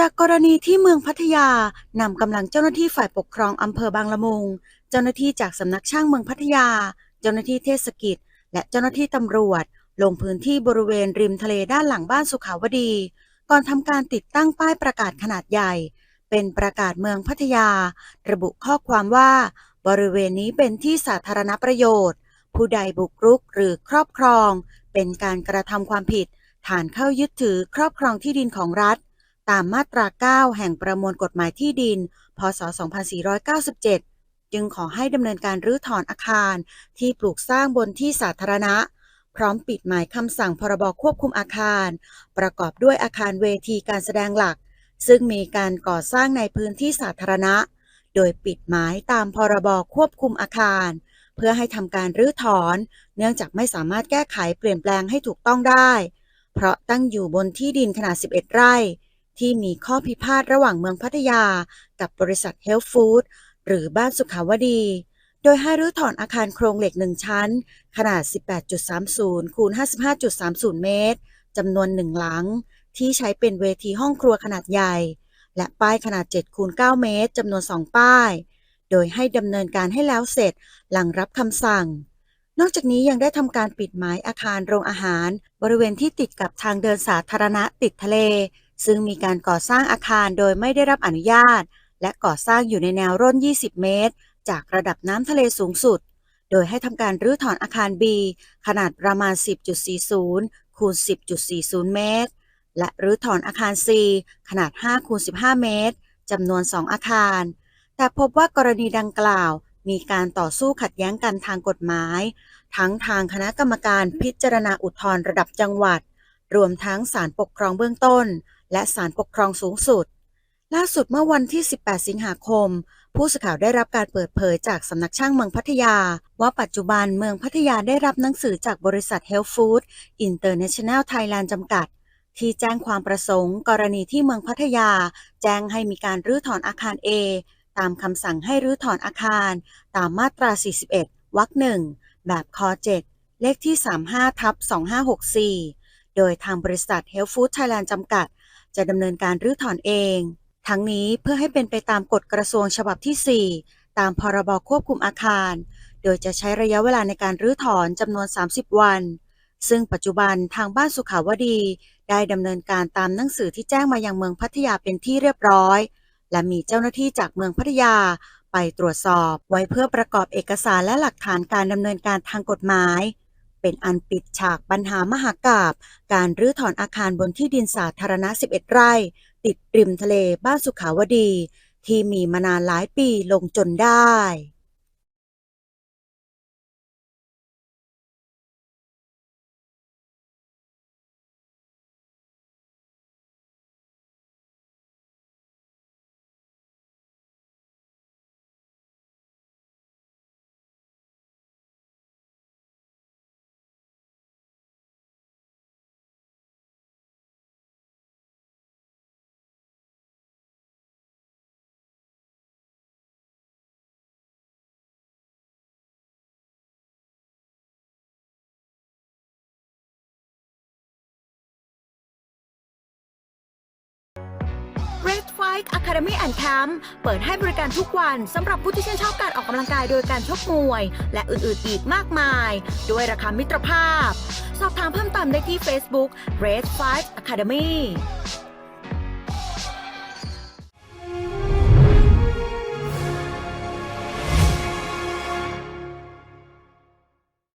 จากกรณีที่เมืองพัทยานำกำลังเจ้าหน้าที่ฝ่ายปกครองอำเภอบางละมุง เจ้าหน้าที่จากสำนักช่างเมืองพัทยา เจ้าหน้าที่เทศกิจ และเจ้าหน้าที่ตำรวจ ลงพื้นที่บริเวณริมทะเลด้านหลังบ้านสุขาวดี ก่อนทำการติดตั้งป้ายประกาศขนาดใหญ่ เป็นประกาศเมืองพัทยา ระบุข้อความว่า บริเวณนี้เป็นที่สาธารณประโยชน์ ผู้ใดบุกรุกหรือครอบครอง เป็นการกระทำความผิด ฐานเข้ายึดถือครอบครองที่ดินของรัฐ ตามมาตรา 9 แห่งประมวลกฎหมายที่ดิน พศ 2497 จึงขอให้ดำเนินการรื้อถอนอาคาร ที่ปลูกสร้างบนที่สาธารณะ พร้อมปิดหมายคำสั่งพรบควบคุมอาคาร ประกอบด้วยอาคารเวทีการแสดงหลัก ซึ่งมีการก่อสร้างในพื้นที่สาธารณะ โดยปิดหมายตามพรบควบคุมอาคาร เพื่อให้ทำการรื้อถอน เนื่องจากไม่สามารถแก้ไขเปลี่ยนแปลงให้ถูกต้องได้ เพราะตั้งอยู่บนที่ดินขนาด 11 ไร่ ที่มีข้อพิพาทระหว่างเมืองพัทยา กับบริษัทเฮลฟู้ดหรือบ้านสุขาวดี โดยให้รื้อถอนอาคารโครงเหล็กหนึ่งชั้น ขนาด 18.30คูณ55.30 เมตรจำนวนหนึ่งหลัง ที่ใช้เป็นเวทีห้องครัวขนาดใหญ่ และป้ายขนาด7คูณ9เมตรจำนวน 2 ป้าย โดยให้ดำเนินการให้แล้วเสร็จหลังรับคำสั่งนอกจากนี้ยังได้ทำการปิดหมายอาคารโรงอาหาร บริเวณที่ติดกับทางเดินสาธารณะติดทะเล ซึ่งมีการก่อสร้างอาคารโดยไม่ได้รับอนุญาต และก่อสร้างอยู่ในแนวร่น 20 เมตร จากระดับน้ำทะเลสูงสุด โดยให้ทำการรื้อถอนอาคาร B ขนาดประมาณ 10.40 คูณ 10.40 เมตร และรื้อถอนอาคาร C ขนาด 5 คูณ 15 เมตรจำนวน 2 อาคาร แต่พบว่ากรณีดังกล่าว มีการต่อสู้ขัดแย้งกันทางกฎหมาย ทั้งทางคณะกรรมการพิจารณาอุทธรณ์ระดับจังหวัด รวมทั้งศาลปกครองเบื้องต้น และศาลปกครองสูงสุด ล่าสุดเมื่อวันที่ 18 สิงหาคม ผู้สื่อข่าวได้รับการเปิดเผยจากสำนักช่างเมืองพัทยา ว่าปัจจุบันเมืองพัทยาได้รับหนังสือจากบริษัท Health Food International Thailand จำกัด ที่แจ้งความประสงค์ กรณีที่เมืองพัทยา แจ้งให้มีการรื้อถอนอาคาร A ตามคำสั่งให้รื้อถอนอาคาร ตามมาตรา 41 วรรคหนึ่งแบบค7เลขที่ 35ทับ2564 โดยทางบริษัท Health Food Thailand จำกัด จะดำเนินการรื้อถอนเอง ทั้งนี้เพื่อให้เป็นไปตามกฎกระทรวงฉบับที่ 4 ตามพรบควบคุมอาคาร โดยจะใช้ระยะเวลาในการรื้อถอนจำนวน 30 วัน ซึ่งปัจจุบันทางบ้านสุขาวดี ได้ดำเนินการตามหนังสือที่แจ้งมายังเมืองพัทยาเป็นที่เรียบร้อย และมีเจ้าหน้าที่จากเมืองพัทยาไปตรวจสอบไว้เพื่อประกอบเอกสารและหลักฐานการดำเนินการทางกฎหมาย เป็นอันปิดฉากปัญหามหากาบ การรื้อถอนอาคารบนที่ดินสาธารณะ 11 ไร่ ติดริมทะเลบ้านสุขาวดี ที่มีมานานหลายปีลงจนได้ Red Fight Academy and Camp เปิดให้บริการทุกวันสำหรับผู้ที่ชื่นชอบการออกกำลังกายโดยการชกมวย และอื่นๆ อีกมากมาย ด้วยราคามิตรภาพ สอบถามเพิ่มเติมได้ที่ Facebook Red Fight Academy